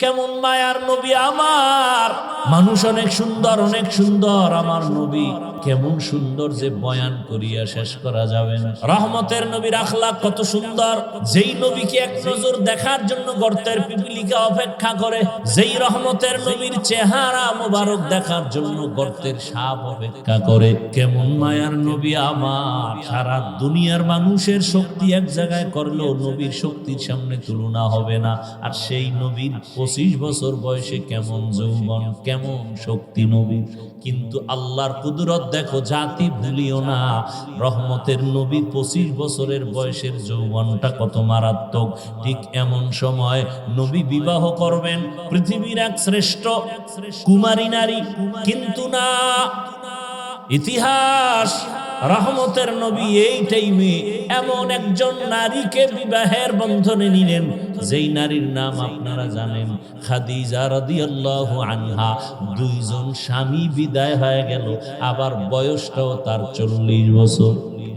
কেমন মায়ার নবী আমার? মানুষ অনেক সুন্দর অনেক সুন্দর। আমার নবী কেমন সুন্দর যে বয়ান করিয়া শেষ করা যাবে না। রহমতের নবীর আখলাক কত সুন্দর। যেই নবীকে এক নজর দেখার জন্য গর্তের পিপিলিকা অপেক্ষা করে, যেই রহমতের নবীর চেহারা মোবারক দেখার জন্য গর্তের সাপ অপেক্ষা করে। কেমন মায়ার নবী আমার। সারা দুনিয়ার মানুষের শক্তি এক জায়গায় করলেও নবীর শক্তির সামনে তুলনা হবে না। আর সেই নবীর পঁচিশ বছর বয়সে কেমন যৌবন কেমন শক্তি নবী, কিন্তু আল্লাহর কুদরত দেখো জাতি ভুলিও না। রহমতের নবী পঁচিশ বছরের বয়সের যৌবনটা কত মারাত্মক। ঠিক এমন সময় নবী বিবাহ করবেন, পৃথিবীর এক শ্রেষ্ঠ কুমারী নারী। কিন্তু না, ইতিহাস রহমতের নবী এই টাইমে এমন একজন নারীকে বিবাহের বন্ধনে নিলেন, যেই নারীর নাম আপনারা জানেন, খাদিজা আনহা। দুইজন স্বামী বিদায় হয়ে গেল, আবার বয়সটাও তার চল্লিশ বছর।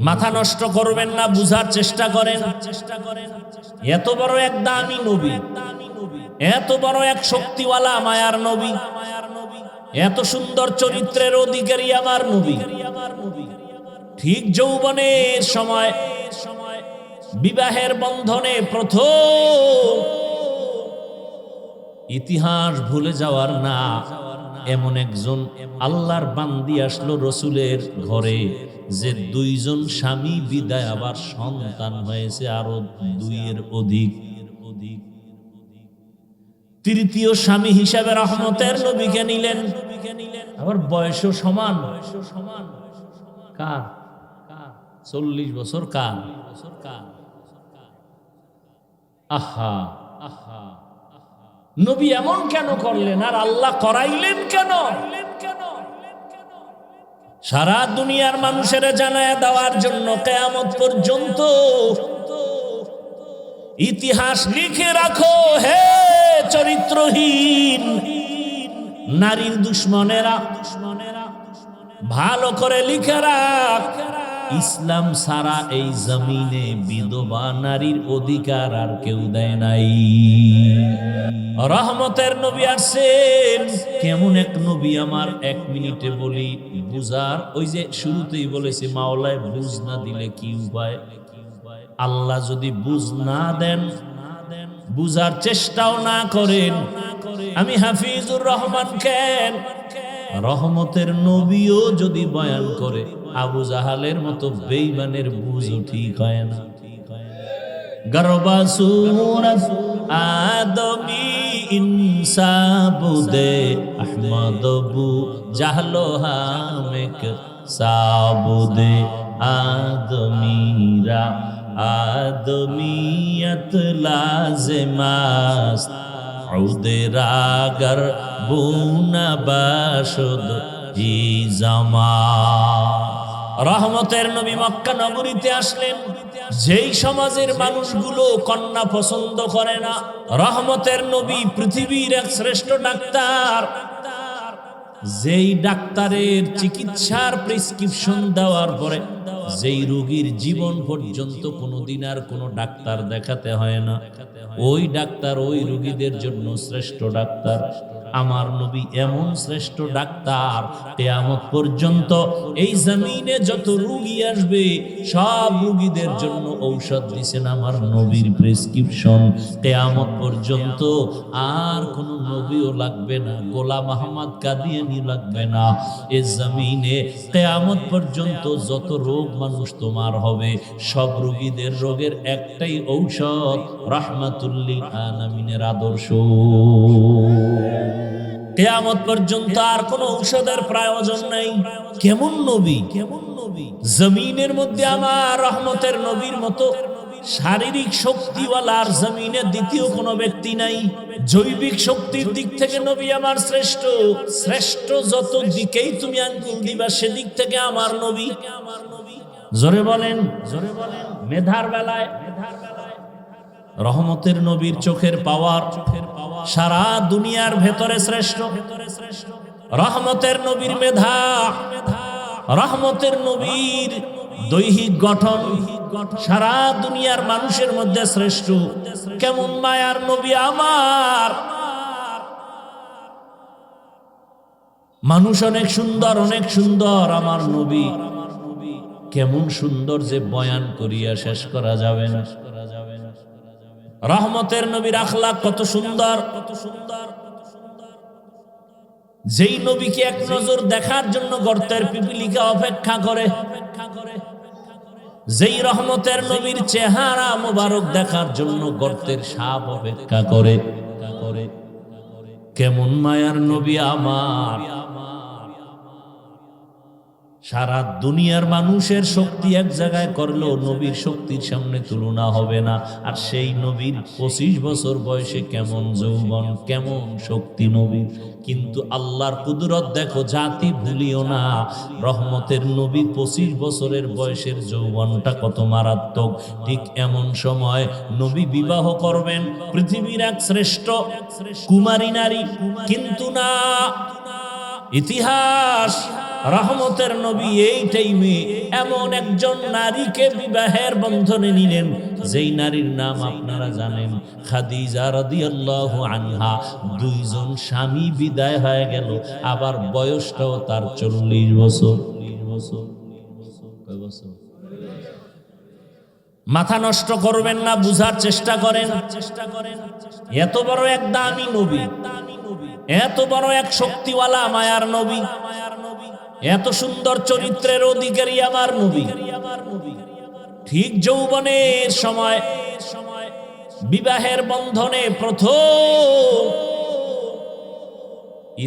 মাথা নষ্ট করবেন না, বুঝার চেষ্টা করেন চেষ্টা করেন। এত বড় এক দামি নবী, এত বড় এক শক্তিওয়ালা মায়ার নবী, এত সুন্দর চরিত্রের অধিকারী আমার নবী। ঠিক যৌবনের সময় বিবাহের বন্ধনে প্রথম ইতিহাস ভুলে যাওয়ার না, এমন একজন আল্লাহর বান্দি আসলো রসুলের ঘরে যে দুইজন স্বামী বিদায় আবার সন্তান হয়েছে আরও দুইয়ের অধিক। তৃতীয় স্বামী হিসাবে রহমতের নবীকে নিলেন। আবার বয়সও সমান। বয়স সমান কার? চল্লিশ বছর কার বছর কার আহা আহা। নবী এমন কেন করলেন? আর আল্লাহ করাইলেন কেন? সারা দুনিয়ার মানুষের জানায় দেওয়ার জন্য কেয়ামত পর্যন্ত ইতিহাস লিখে রাখো, হে চরিত্রহীন নারীর দুশ্মনেরা। ভালো করে লিখে রাখ। ইসলাম সারা এই জমিনে বিধবা নারীর অধিকার আর কেউ দেয় নাই। রহমতের নবী আসছেন। কেমন এক নবী আমার এক মিনিটে বলি, বুঝার, ওই যে শুরুতেই বলেছি, মাওলায় বুঝ না দিলে কি উপায়? আল্লাহ যদি বুঝ না দেন, বুঝার চেষ্টাও না করেন। আমি হাফিজুর রহমান কেন? রহমতের নবীও যদি বয়ান করে আবু জাহালের মতো বেইমানের বুঝও ঠিক হয় না। গর্বাসুরস আদমি আদমিরা আদমিয়ত লাজমাস উদেরাগর বুনা বাসদ ই জামা। রহমতের নবী মক্কা নগরীতে আসলেন। যেই সমাজের মানুষগুলো কন্যা পছন্দ করে না, রহমতের নবী পৃথিবীর এক শ্রেষ্ঠ ডাক্তার। যেই ডাক্তারের চিকিৎসার প্রেসক্রিপশন দেওয়ার পরে যেই রোগীর জীবন পর্যন্ত কোনোদিন আর কোনো ডাক্তার দেখাতে হয় না। ওই ডাক্তার ওই রোগীদের জন্য শ্রেষ্ঠ ডাক্তার। আমার নবী এমন শ্রেষ্ঠ ডাক্তার, কেয়ামত পর্যন্ত এই জমিনে যত রুগী আসবে, সব রুগীদের জন্য ঔষধ দিছেন আমার নবীর প্রেসক্রিপশন। কেয়ামত পর্যন্ত আর কোনো নবীও লাগবে না, গোলাম আহমদ কাদিয়ানি লাগবে না। এ জমিনে কেয়ামত পর্যন্ত যত রোগ মানুষ তোমার হবে। সব রোগীদের রোগের একটাই ঔষধ রাহমাতুল্লিল আলামিনের আদর্শ। কেয়ামত পর্যন্ত আর কোন ঔষধের প্রয়োজন নেই। কেমন নবী? কেমন নবী জমিনের মধ্যে আমার রহমতের নবীর মতো শারীরিক শক্তিওয়ালা আর জমিনে দ্বিতীয় কোনো ব্যক্তি নাই। জৈবিক শক্তির দিক থেকে নবী আমার শ্রেষ্ঠ। শ্রেষ্ঠ যত দিকেই তুমি আঙ্গুল দিবা, সেদিক থেকে আমার নবী আমার নবী। জোরে বলেন জোরে বলেন, মেধার বেলায় মেধার বেলায়, রহমতের নবীর চোখের পাওয়ার চোখের পাওয়ার, সারা দুনিয়ার ভেতরে শ্রেষ্ঠ ভেতরে শ্রেষ্ঠ, রহমতের নবীর মেধা, রহমতের নবীর দৈহিক গঠন, সারা দুনিয়ার মানুষের মধ্যে শ্রেষ্ঠ, কেমন মায়ার নবী আমার। মানুষ অনেক সুন্দর অনেক সুন্দর আমার নবী। কেমন সুন্দর যে বয়ান করিয়া শেষ করা যাবে না। রহমতের নবীর আখলাক কত সুন্দর। কত সুন্দর যেই নবীকে এক নজর দেখার জন্য গর্তের পিপিলিকা অপেক্ষা করে অপেক্ষা করে, যেই রহমতের নবীর চেহারা মোবারক দেখার জন্য গর্তের সাপ অপেক্ষা করে, কেমন মায়ার নবী আমার। সারা দুনিয়ার মানুষের শক্তি এক জায়গায় করলেও নবীর শক্তির সামনে তুলনা হবে না। আর সেই নবীর পঁচিশ বছর বয়সে কেমন যৌবন, কেমন শক্তি নবীর। কিন্তু আল্লাহর কুদরত দেখো, জাতি ভুলিও না। রহমতের নবী পঁচিশ বছরের বয়সের যৌবনটা কত মারাত্মক। ঠিক এমন সময় নবী বিবাহ করবেন, পৃথিবীর এক শ্রেষ্ঠ কুমারী নারী। কিন্তু না, ইতিহাস রহমতের নবী এই টাইমে এমন একজন নারীকে বিবাহের বন্ধনে নিলেন, যেই নারীর নাম আপনারা জানেন, খাদিজা আনহা। দুইজন স্বামী বিদায় হয়ে গেল, আবার বয়সটাও তার চল্লিশ বছর। বছর? মাথা নষ্ট করবেন না, বুঝার চেষ্টা করেন চেষ্টা করেন। এত বড় এক দামি নবী, এত বড় এক শক্তিওয়ালা, মায়ার নবী। এত সুন্দর চরিত্রের অধিকারী আমার নবী। ঠিক যৌবনের সময় বিবাহের বন্ধনে প্রথম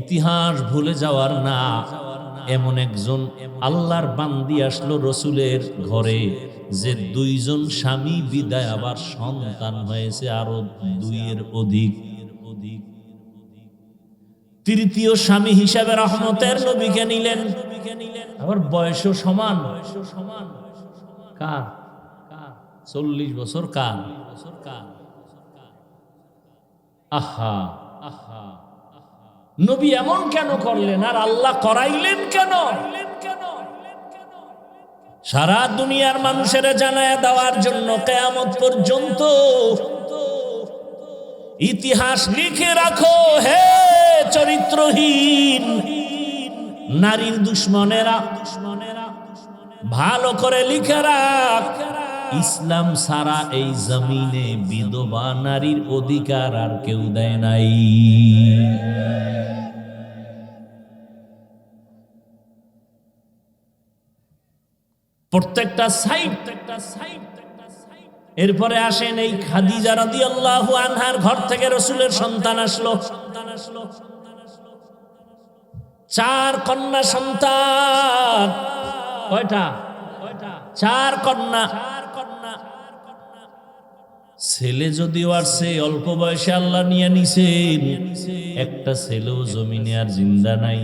ইতিহাস ভুলে যাওয়ার না, এমন একজন আল্লাহর বান্দি আসলো রসুলের ঘরে যে দুইজন স্বামী বিদায় আবার সন্তান হয়েছে আরও দুইয়ের অধিক। তৃতীয় স্বামী হিসাবে রহমতের নবীকে নিলেন। আবার বয়সও সমান। সমান কার? চল্লিশ বছর কার? আহা আহা। নবী এমন কেন করলেন? আর আল্লাহ করাইলেন কেন? সারা দুনিয়ার মানুষের জানায় দেওয়ার জন্য কেয়ামত পর্যন্ত ইতিহাস লিখে রাখো, হে চরিত্রহীন। নারীর দুশ্মনেরা, ভালো করে লিখে রাখ। ইসলাম সারা এই জমিনে বিধবা নারীর অধিকার আর কেউ দেয় নাই। প্রত্যেকটা সাইড একটা সাইড এরপরে আসেন এই খাদিজা রাদিয়াল্লাহু আনহার ঘর থেকে রসুলের সন্তান আসলো। চার কন্যা সন্তান। চার কন্যা। ছেলে যদিও আসছে, অল্প বয়সে আল্লাহ নিয়ে নিছেন। একটা ছেলেও জমিনে আর জিন্দা নাই।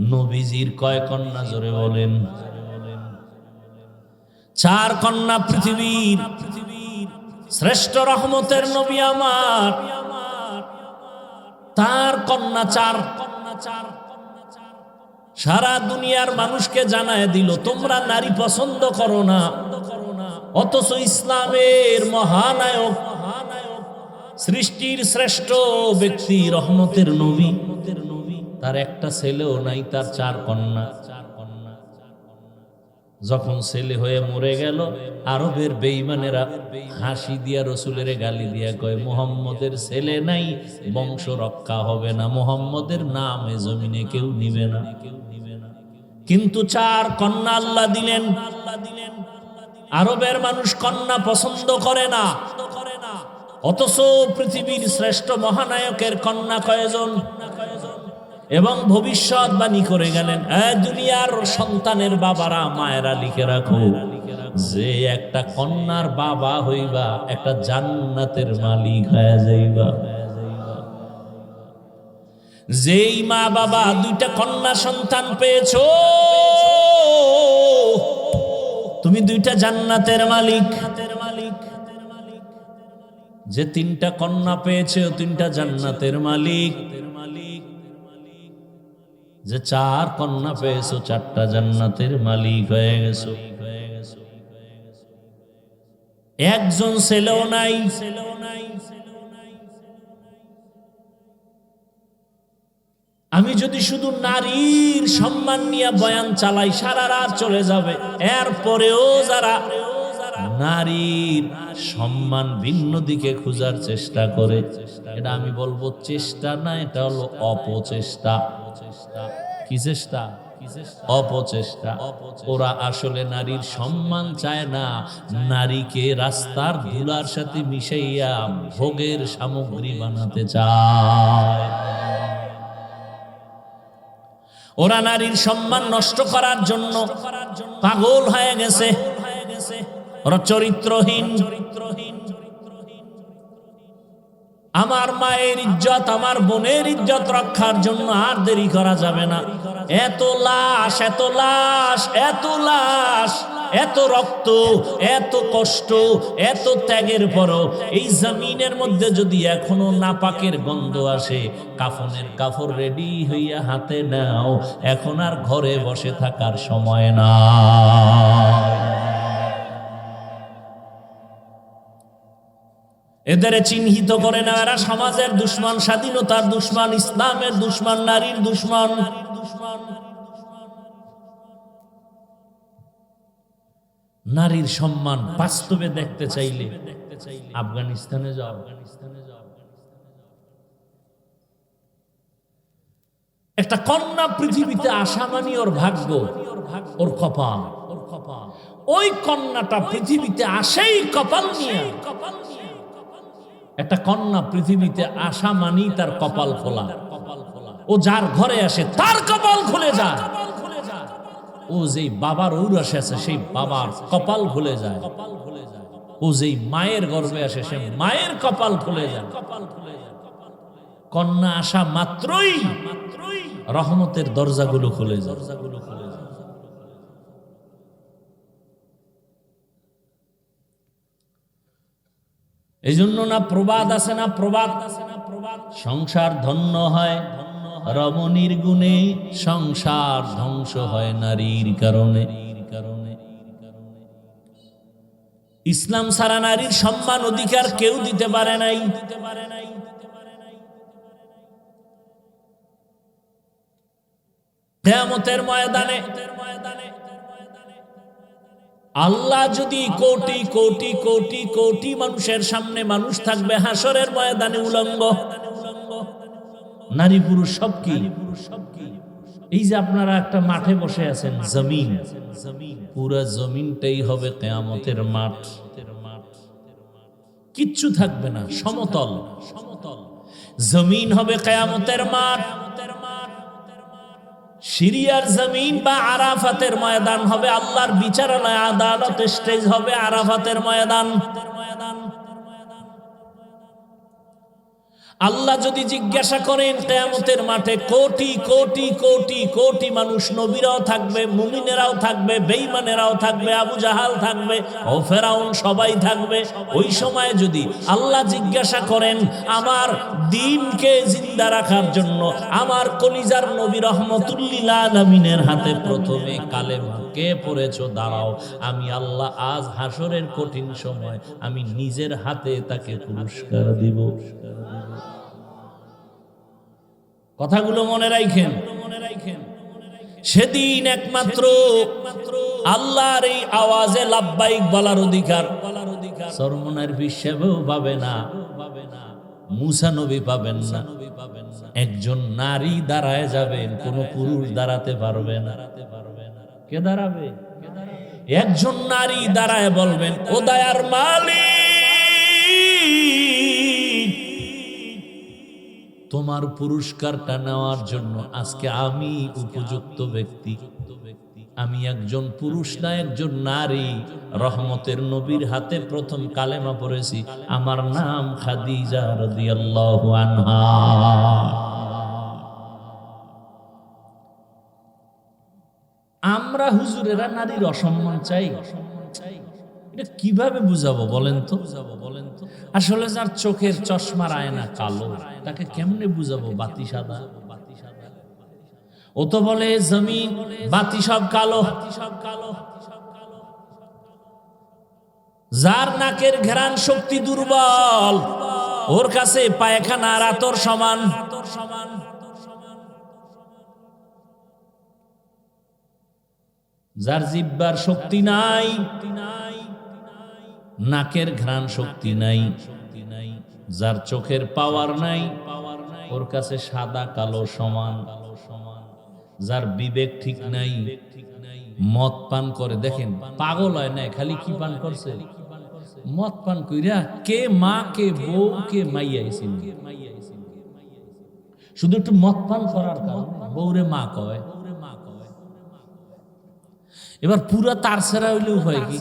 নবীজির কয় কন্যা জোরে বলেন? চার কন্যা পৃথিবীর শ্রেষ্ঠ রহমতের নবী আমার। তার কন্যা চার। কন্যা চার সারা দুনিয়ার মানুষকে জানায় দিল, তোমরা নারী পছন্দ করো না। অথচ ইসলামের মহানায়ক, সৃষ্টির শ্রেষ্ঠ ব্যক্তি রহমতের নবী। তার একটা ছেলেও নাই, তার চার কন্যা। যখন ছেলে হয়ে মরে গেল, আরবের বেইমানেরা হাসি দিয়া রসুলের গালি দিয়া কয়, মোহাম্মদের ছেলে নাই, বংশ রক্ষা হবে না, মোহাম্মদের নাম এ জমিনে কেউ নিবে না। কিন্তু চার কন্যা আল্লাহ দিলেন, আরবের মানুষ কন্যা পছন্দ করে না। অথচ পৃথিবীর শ্রেষ্ঠ মহানায়কের কন্যা কয়জন? এবং ভবিষ্যৎবাণী করে গেলেন দুনিয়ার সন্তানের বাবারা, মায়েরা লিখে রাখো। যে একটা কন্যার বাবা হইবা, একটা জান্নাতের মালিক হয়ে যাইবা। যেই মা বাবা দুইটা কন্যা সন্তান পেয়েছ, তুমি দুইটা জান্নাতের মালিক। মালিক যে তিনটা কন্যা পেয়েছে তিনটা জান্নাতের মালিক মালিক। যে চার কন্যা পেয়েছ, চারটা জান্নাতের মালিক হয়ে গেছো। একজন ছেলেও নাই ছেলেও নাই আমি যদি শুধু নারীর সম্মান নিয়ে বয়ান চালাই, সারা রাত চলে যাবে। এরপরেও যারা নারীর সম্মান ভিন্ন দিকে খোঁজার চেষ্টা করে। এটা আমি বলব চেষ্টা না, এটা হলো অপচেষ্টা। কি চেষ্টা? অপচেষ্টা। ওরা আসলে নারীর সম্মান চায় না, নারীকে রাস্তার ধুলার সাথে মিশাইয়া ভোগের সামগ্রী বানাতে চায়। ওরা নারীর সম্মান নষ্ট করার জন্য পাগল হয়ে গেছে। চরিত্রহীন। আমার মায়ের ইজ্জত, আমার বোনের ইজ্জত রক্ষার জন্য আর দেরি করা যাবে না। এত লাশ এত লাশ এত লাশ, এত রক্ত, এত কষ্ট, এত ত্যাগের পরও এই জমিনের মধ্যে যদি এখনও নাপাকের গন্ধ আসে, কাফনের কাপড় রেডি হইয়া হাতে নাও। এখন আর ঘরে বসে থাকার সময় না এদের চিহ্নিত করে না এরা সমাজের দুশ্মন, স্বাধীনতার দুশ্মন, ইসলামের দুশ্মন, নারীর দুশ্মন। নারীর সম্মান বাস্তবে দেখতে চাইলে আফগানিস্তানে যাও। আফগানিস্তানে যাও একটা কন্যা পৃথিবীতে আসা মানি ওর ভাগ্য, ওর কপাল। ওর কপাল ওই কন্যাটা পৃথিবীতে আসেই কপাল নিয়ে কপাল নিয়ে। একটা কন্যা পৃথিবীতে আসা মানি তার কপাল খোলা। ও যার ঘরে আসে, তার কপাল খুলে যায়। ও যেই বাবার ঔরাসে আছে, সেই বাবার কপাল খুলে যায়। ও যেই মায়ের গর্ভে আসে, সে মায়ের কপাল খুলে যায়। কন্যা আসা মাত্রই রহমতের দরজাগুলো খুলে যায় দরজাগুলো খুলে যায় এই জন্য না প্রবাদ আছে, না প্রবাদ। আছে না প্রবাদ সংসার ধন্য হয়। রমণীর গুণে সংসার ধ্বংস হয় নারীর কারণে। ইসলাম সারা নারীর সম্মান, অধিকার কেউ দিতে পারে নাই। দিতে পারে নাই ময়দানে ময়দানে আল্লাহ যদি কোটি কোটি কোটি কোটি মানুষের সামনে মানুষ থাকবে, হাসরের ময়দানে উলঙ্গ। নারী পুরুষ সব কি? এই যে আপনারা একটা মাঠে বসে আছেন, জমিন। পুরো জমিনটাই হবে কেয়ামতের মাঠ। কিচ্ছু থাকবে না, সমতল। সমতল জমিন হবে কেয়ামতের মাঠ। সিরিয়ার জমিন বা আরাফাতের ময়দান হবে আল্লাহর বিচারালয় আদালত স্টেজ হবে আরাফাতের ময়দান। আল্লাহ যদি জিজ্ঞাসা করেন, কেয়ামতের মাঠে কোটি কোটি কোটি কোটি মানুষ নবীরাও থাকবে, মুমিনেরাও থাকবে বেইমানেরাও থাকবে, আবু জাহাল থাকবে, ও ফেরাউন সবাই থাকবে। ওই সময় যদি আল্লাহ জিজ্ঞাসা করেন, আমার দিনকে জিন্দা রাখার জন্য আমার কলিজার নবী রহমতুল্লিল আলমিনের হাতে প্রথমে কালেমা, কে পড়েছ? দাঁড়াও, আমি আল্লাহ আজ হাসরের কঠিন সময়, আমি নিজের হাতে তাকে পুরস্কার দিব। কথাগুলো মনে রাখেন সেদিন একমাত্র আল্লাহর এই আওয়াজে লাভবাইক বলার অধিকার। সরমনার না পাবে না। মুসা নবী পাবেন না। একজন নারী দাঁড়ায় যাবেন, কোন পুরুষ দাঁড়াতে পারবে না। কে দাঁড়াবে? একজন নারী দাঁড়ায় বলবেন ও দায়ার মালিক তোমার পুরস্কারটা নেওয়ার জন্য আজকে আমি উপযুক্ত ব্যক্তি। আমি একজন পুরুষ না, একজন নারী। রহমতের নবীর হাতে প্রথম কালেমা পড়েছি। আমার নাম খাদিজা রাদিয়াল্লাহু আনহা। আমরা হুজুরেরা নারীর অসম্মান চাই। এটা কীভাবে বুঝাবো বলেন তো? বুঝাবো বলেন তো আসলে যার চোখের চশমার আয়না কালো, তাকে কেমনে বুঝাবো বাতি সাদা? ও তো বলে, জমিন, বাতি সব কালো। সব কালো যার নাকের ঘেরান শক্তি দুর্বল, ওর কাছে পায়খানা রাতর সমান সমান। যার জিব্বার শক্তি নাই নাই নাকের ঘ্রাণ শক্তি নাই, যার চোখের পাওয়ার নাই, ওর কাছে সাদা, কালো, সমান, যার বিবেক ঠিক নাই, মদ পান করে। দেখেন, পাগল হয় না, খালি কি পান করছে? মদ পান কইরা কে মা, কে বউ, কে মাইয়াইছিল শুধু একটু মদ পান করার কারণে, বউরে মা কয়। এবার পুরা তার সেরা হইলেও হয় কি?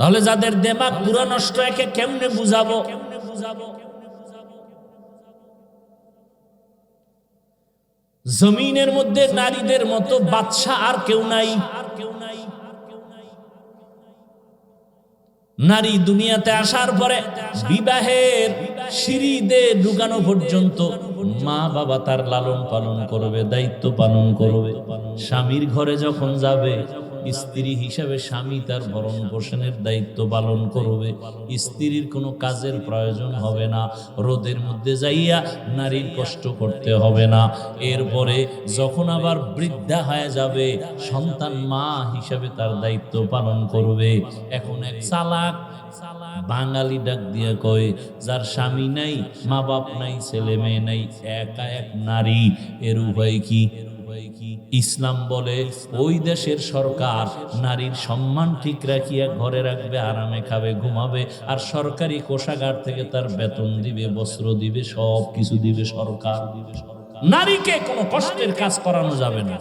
তাহলে যাদের দেমাগ পুরা নষ্ট, একে কেমনে বুঝাবো? জমিনের মধ্যে নারীদের মতো বাদশা আর কেউ নাই। নারী দুনিয়াতে আসার পরে বিবাহের সিঁড়িতে ঢুকানো পর্যন্ত মা বাবা তার লালন পালন করবে, দায়িত্ব পালন করবে। স্বামীর ঘরে যখন যাবে স্ত্রী হিসাবে স্বামী তার ভরণ পোষণের দায়িত্ব পালন করবে। স্ত্রীর কোনো কাজের প্রয়োজন হবে না। রোদের মধ্যে যাইয়া নারীর কষ্ট করতে হবে না। এরপরে যখন আবার বৃদ্ধা হয়ে যাবে, সন্তান মা হিসাবে তার দায়িত্ব পালন করবে। এখন এক চালাক, বাঙালি ডাক দিয়ে কয়, যার স্বামী নাই মা বাপ নাই ছেলে মেয়ে নাই, একা এক নারী, এর উপায় কি? ইসলাম বলে, ওই দেশের সরকার নারীর সম্মান ঠিক রাখিয়া ঘরে রাখবে, আরামে খাবে, ঘুমাবে, আর সরকারি কোষাগার থেকে তার বেতন দিবে, বস্ত্র দিবে, সব কিছু দিবে সরকার। নারীকে কোনো কষ্টের কাজ করানো যাবে না।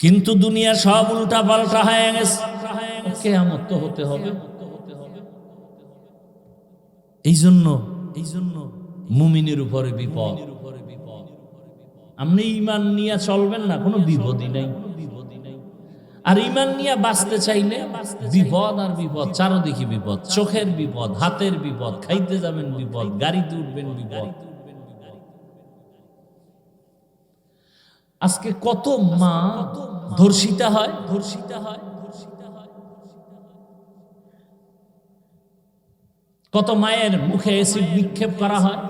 কিন্তু দুনিয়া সব উল্টা পাল্টা হয়ে গেছে। কেয়ামত তো হতে হবে। এই জন্য এই জন্য মুমিনের উপরে বিপদ। আপনি ইমান নিয়ে চলবেন না, কোনো বিপদই নাই। আর ইমান নিয়ে বাঁচতে চাইলে বিপদ আর বিপদ, চারদিকে বিপদ, চোখের বিপদ, হাতের বিপদ, খাইতে যাবেন বিপদ, গাড়িতে উঠবেন বিপদ। আজকে কত মা ধর্ষিতা হয় ধর্ষিতা হয়? কত মায়ের মুখে এসিড নিক্ষেপ করা হয়?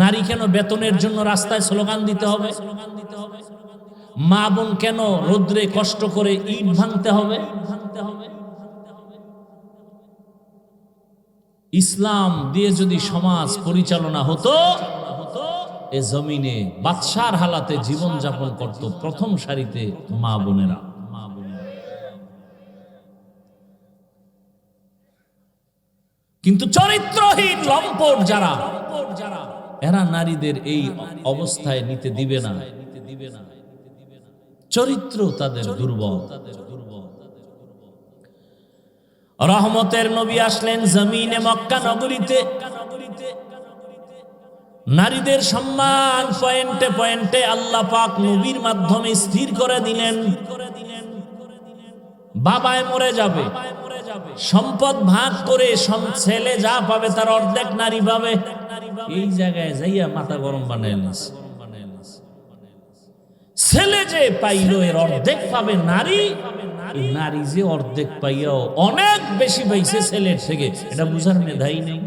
নারী কেন বেতনের জন্য রাস্তায় স্লোগান দিতে হবে? মা বোন কেন রোদ্রে কষ্ট করে ইট ভাঙতে হবে? ইসলাম দিয়ে যদি সমাজ পরিচালনা হতো, এ জমিনে বাদশার হালাতে জীবন যাপন করত প্রথম সারিতে মা বোনেরা। কিন্তু চরিত্রহীন লম্পট যারা, এরা নারীদের এই অবস্থায় নিতে দিবে না। চরিত্র তাদের দুর্বল। রহমতের নবী আসলেন জমিনে মক্কা নগরীতে। নারীদের সম্মান পয়েন্টে পয়েন্টে আল্লাহ পাক নবীর মাধ্যমে স্থির করে দিলেন। বাবায় মরে যাবে। সম্পদ ভাগ করে ছেলে যা পাবে তার অর্ধেক নারী পাবে। এই জায়গায় যাইয়া মাথা গরম বানাইল ছেলে যে পাইল এর অর্ধেক পাবে নারী নারী যে অর্ধেক পাইয়াও অনেক বেশি পাইছে ছেলের থেকে। এটা বুঝার মেধাই নেই।